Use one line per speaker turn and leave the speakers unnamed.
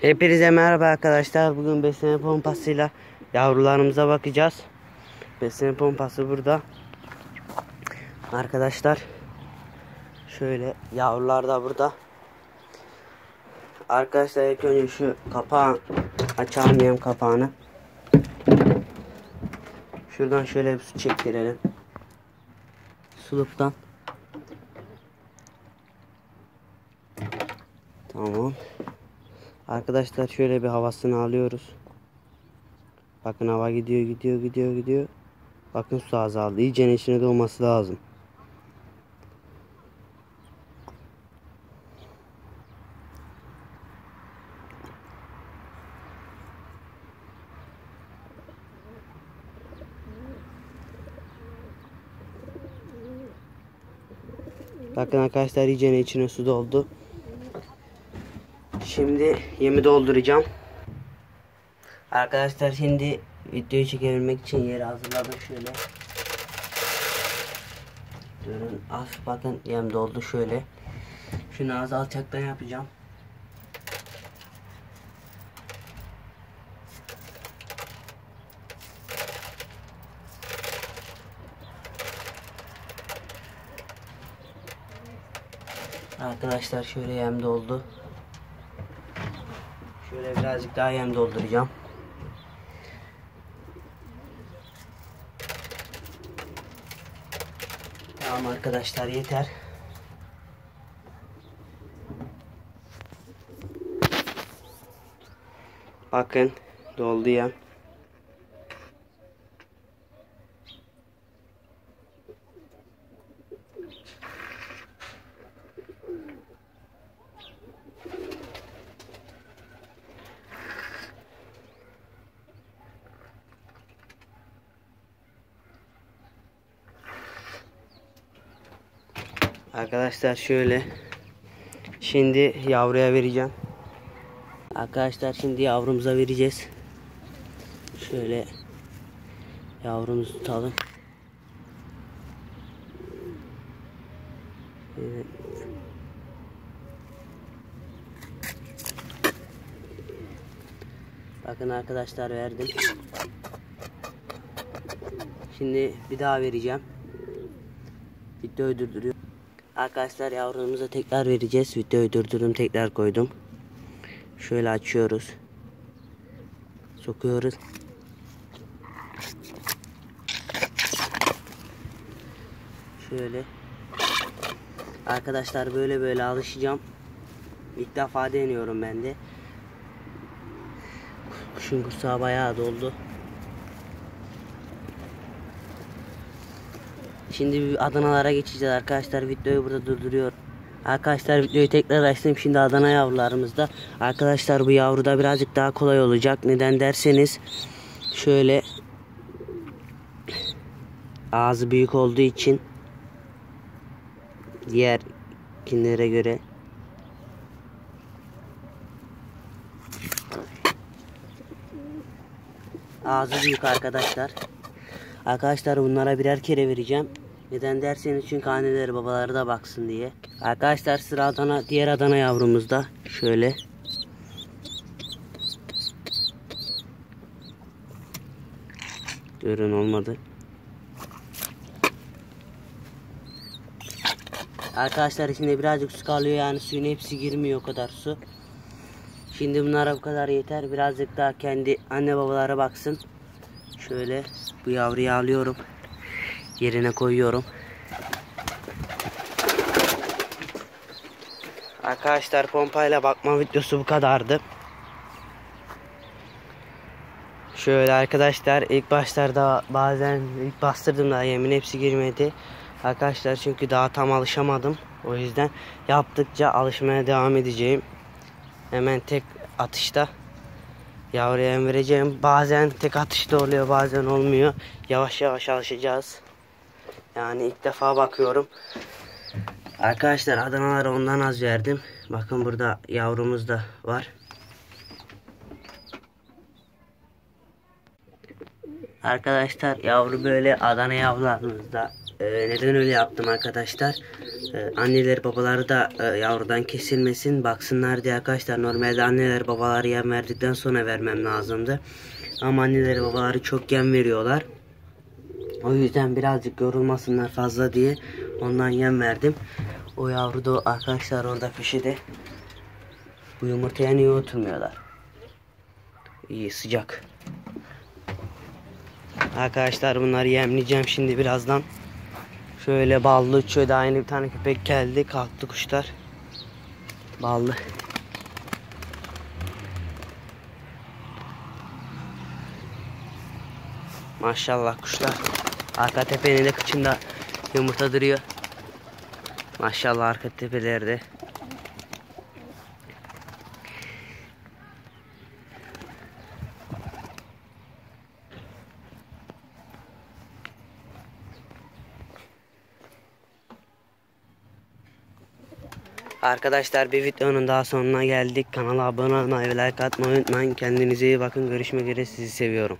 Hepinize merhaba arkadaşlar. Bugün besleme pompasıyla yavrularımıza bakacağız. Besleme pompası burada. Arkadaşlar şöyle yavrular da burada. Arkadaşlar ilk önce şu kapağı açalım yem kapağını. Şuradan şöyle bir su çektirelim. Suluktan. Tamam. Arkadaşlar şöyle bir havasını alıyoruz. Bakın hava gidiyor gidiyor gidiyor gidiyor. Bakın su azaldı. İyice içine dolması lazım. Bakın arkadaşlar iyice içine su doldu. Şimdi yemi dolduracağım. Arkadaşlar şimdi videoyu çekebilmek için yeri hazırladım şöyle. Durun az bakın yem doldu şöyle. Şunu az alçaktan yapacağım. Arkadaşlar şöyle yem doldu. Şöyle birazcık daha yem dolduracağım. Tamam arkadaşlar yeter. Bakın doldu yem. Arkadaşlar şöyle. Şimdi yavruya vereceğim. Arkadaşlar şimdi yavrumuza vereceğiz. Şöyle yavrumuzu tutalım. Evet. Bakın arkadaşlar verdim. Şimdi bir daha vereceğim. Videoyu durduruyor. Arkadaşlar yavrumuza tekrar vereceğiz. Videoyu durdurdum tekrar koydum. Şöyle açıyoruz. Sokuyoruz. Şöyle. Arkadaşlar böyle böyle alışacağım. İlk defa deniyorum ben de. Kuşun kursağı bayağı doldu. Şimdi Adanalara geçeceğiz arkadaşlar. Videoyu burada durduruyorum. Arkadaşlar videoyu tekrar açtım. Şimdi Adana yavrularımızda. Arkadaşlar bu yavruda birazcık daha kolay olacak. Neden derseniz şöyle ağzı büyük olduğu için diğer kinlere göre ağzı büyük arkadaşlar. Arkadaşlar bunlara birer kere vereceğim. Neden derseniz çünkü anneleri babaları da baksın diye. Arkadaşlar sıra Adana, diğer Adana yavrumuzda. Şöyle. Durun olmadı. Arkadaşlar içinde birazcık su kalıyor yani suyun hepsi girmiyor o kadar su. Şimdi bunlara bu kadar yeter. Birazcık daha kendi anne babalara baksın. Şöyle bu yavruyu alıyorum. Yerine koyuyorum. Arkadaşlar pompayla bakma videosu bu kadardı. Şöyle arkadaşlar ilk başlarda bazen ilk bastırdığımda yemin hepsi girmedi. Arkadaşlar çünkü daha tam alışamadım. O yüzden yaptıkça alışmaya devam edeceğim. Hemen tek atışta yavruya vereceğim. Bazen tek atışta oluyor bazen olmuyor. Yavaş yavaş alışacağız. Yani ilk defa bakıyorum. Arkadaşlar Adanaları ondan az verdim. Bakın burada yavrumuz da var. Arkadaşlar yavru böyle Adana yavrularımızda. Ee, neden öyle yaptım arkadaşlar? Ee, anneleri babaları da e, yavrudan kesilmesin baksınlar diye arkadaşlar normalde anneler babaları yem verdikten sonra vermem lazımdı. Ama anneleri babaları çok yem veriyorlar. O yüzden birazcık yorulmasınlar fazla diye ondan yem verdim. O yavru da arkadaşlar orada köşede. Bu yumurtaya niye oturmuyorlar? İyi sıcak. Arkadaşlar bunları yemleyeceğim şimdi birazdan. Şöyle ballı uçuyor da aynı bir tane köpek geldi kalktı kuşlar. Ballı. Maşallah kuşlar. Arka tepenin de kıçında yumurta duruyor. Maşallah arka tepelerde. Arkadaşlar bir videonun daha sonuna geldik. Kanala abone olmayı ve like atmayı unutmayın. Kendinize iyi bakın. Görüşmek üzere. Sizi seviyorum.